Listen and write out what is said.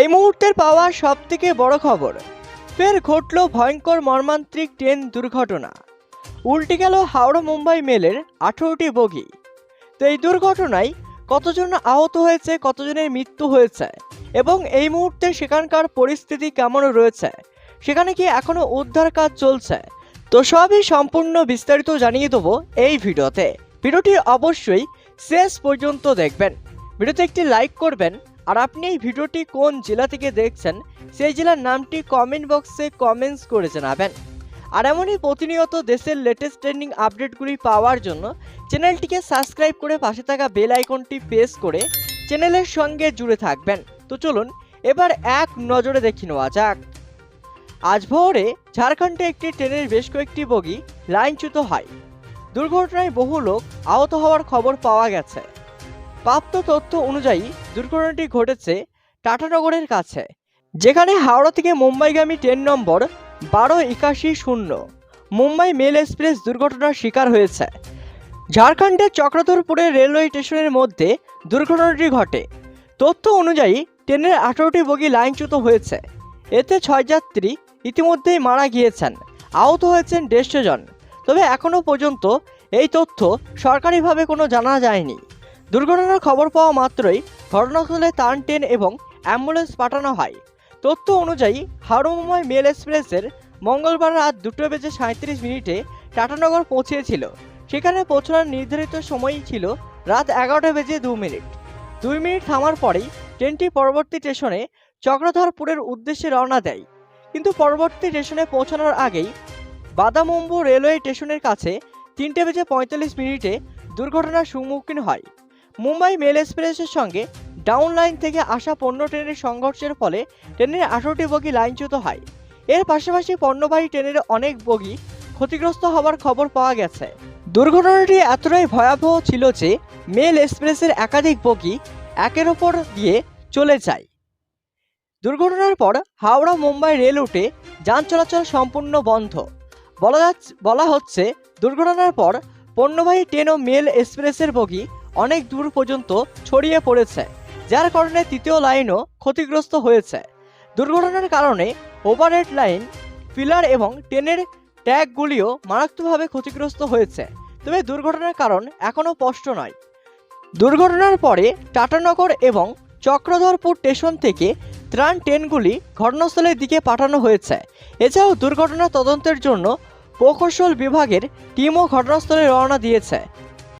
এই মুহূর্তের পাওয়া সবথেকে বড় খবর। ফের ঘটল ভয়ঙ্কর মর্মান্তিক ট্রেন দুর্ঘটনা। উল্টে গেল হাওড়া মুম্বাই মেলের আঠেরোটি বগি। তো এই দুর্ঘটনায় কতজন আহত হয়েছে, কতজনের মৃত্যু হয়েছে এবং এই মুহূর্তে সেখানকার পরিস্থিতি কেমন রয়েছে, সেখানে কি এখনও উদ্ধার কাজ চলছে, তো সবই সম্পূর্ণ বিস্তারিত জানিয়ে দেবো এই ভিডিওতে। ভিডিওটি অবশ্যই শেষ পর্যন্ত দেখবেন। ভিডিওতে একটি লাইক করবেন আর আপনি এই ভিডিওটি কোন জেলা থেকে দেখছেন, সেই জেলার নামটি কমেন্ট বক্সে কমেন্টস করে জানাবেন। আর এমনই প্রতিনিয়ত দেশের লেটেস্ট ট্রেন্ডিং আপডেটগুলি পাওয়ার জন্য চ্যানেলটিকে সাবস্ক্রাইব করে পাশে থাকা বেল আইকনটি প্রেস করে চ্যানেলের সঙ্গে জুড়ে থাকবেন। তো চলুন, এবার এক নজরে দেখে নেওয়া যাক। আজ ভোরে ঝাড়খণ্ডে একটি ট্রেনের বেশ কয়েকটি বগি লাইনচ্যুত হয়। দুর্ঘটনায় বহু লোক আহত হওয়ার খবর পাওয়া গেছে। প্রাপ্ত তথ্য অনুযায়ী দুর্ঘটনাটি ঘটেছে টাটানগরের কাছে, যেখানে হাওড়া থেকে মুম্বাইগামী ট্রেন নম্বর বারো একাশি শূন্য, মুম্বাই মেল এক্সপ্রেস দুর্ঘটনার শিকার হয়েছে। ঝাড়খণ্ডের চক্রধরপুরের রেলওয়ে স্টেশনের মধ্যে দুর্ঘটনাটি ঘটে। তথ্য অনুযায়ী ট্রেনের আঠারোটি বগি লাইনচ্যুত হয়েছে। এতে ছয় যাত্রী ইতিমধ্যেই মারা গিয়েছেন, আহত হয়েছেন দেড়শো জন। তবে এখনও পর্যন্ত এই তথ্য সরকারিভাবে কোনো জানা যায়নি। দুর্ঘটনার খবর পাওয়া মাত্রই ঘটনাস্থলে তান ট্রেন এবং অ্যাম্বুলেন্স পাঠানো হয়। তথ্য অনুযায়ী মুম্বাই মেল এক্সপ্রেসের মঙ্গলবার রাত দুটো বেজে সাঁত্রিশ মিনিটে টাটানগর পৌঁছেছিল। সেখানে পৌঁছানোর নির্ধারিত সময়ই ছিল রাত এগারোটা বেজে দু মিনিট। দুই মিনিট থামার পরেই ট্রেনটি পরবর্তী স্টেশনে চক্রধরপুরের উদ্দেশ্যে রওনা দেয়। কিন্তু পরবর্তী স্টেশনে পৌঁছানোর আগেই বাদামম্বু রেলওয়ে স্টেশনের কাছে তিনটে বেজে পঁয়তাল্লিশ মিনিটে দুর্ঘটনার সম্মুখীন হয়। মুম্বাই মেল এক্সপ্রেসের সঙ্গে ডাউন লাইন থেকে আসা পণ্য ট্রেনের সংঘর্ষের ফলে ট্রেনের আঠারোটি বগি লাইনচ্যুত হয়। এর পাশাপাশি পণ্যবাহী ট্রেনের অনেক বগি ক্ষতিগ্রস্ত হওয়ার খবর পাওয়া গেছে। দুর্ঘটনাটি এতটাই ভয়াবহ ছিল যে মেল এক্সপ্রেসের একাধিক বগি একের ওপর দিয়ে চলে যায়। দুর্ঘটনার পর হাওড়া মুম্বাই রেল রুটে যান চলাচল সম্পূর্ণ বন্ধ। বলা যাচ্ছে বলা হচ্ছে দুর্ঘটনার পর পণ্যবাহী ট্রেন ও মেল এক্সপ্রেসের বগি অনেক দূর পর্যন্ত ছড়িয়ে পড়েছে, যার কারণে তৃতীয় লাইনও ক্ষতিগ্রস্ত হয়েছে। দুর্ঘটনার কারণে ওভারহেড লাইন পিলার এবং ট্রেনের ট্যাগগুলিও মারাত্মকভাবে ক্ষতিগ্রস্ত হয়েছে। তবে দুর্ঘটনার কারণ এখনও স্পষ্ট নয়। দুর্ঘটনার পরে টাটানগর এবং চক্রধরপুর স্টেশন থেকে ত্রাণ ট্রেনগুলি ঘটনাস্থলের দিকে পাঠানো হয়েছে। এছাড়াও দুর্ঘটনা তদন্তের জন্য প্রকৌশল বিভাগের টিমও ঘটনাস্থলে রওনা দিয়েছে।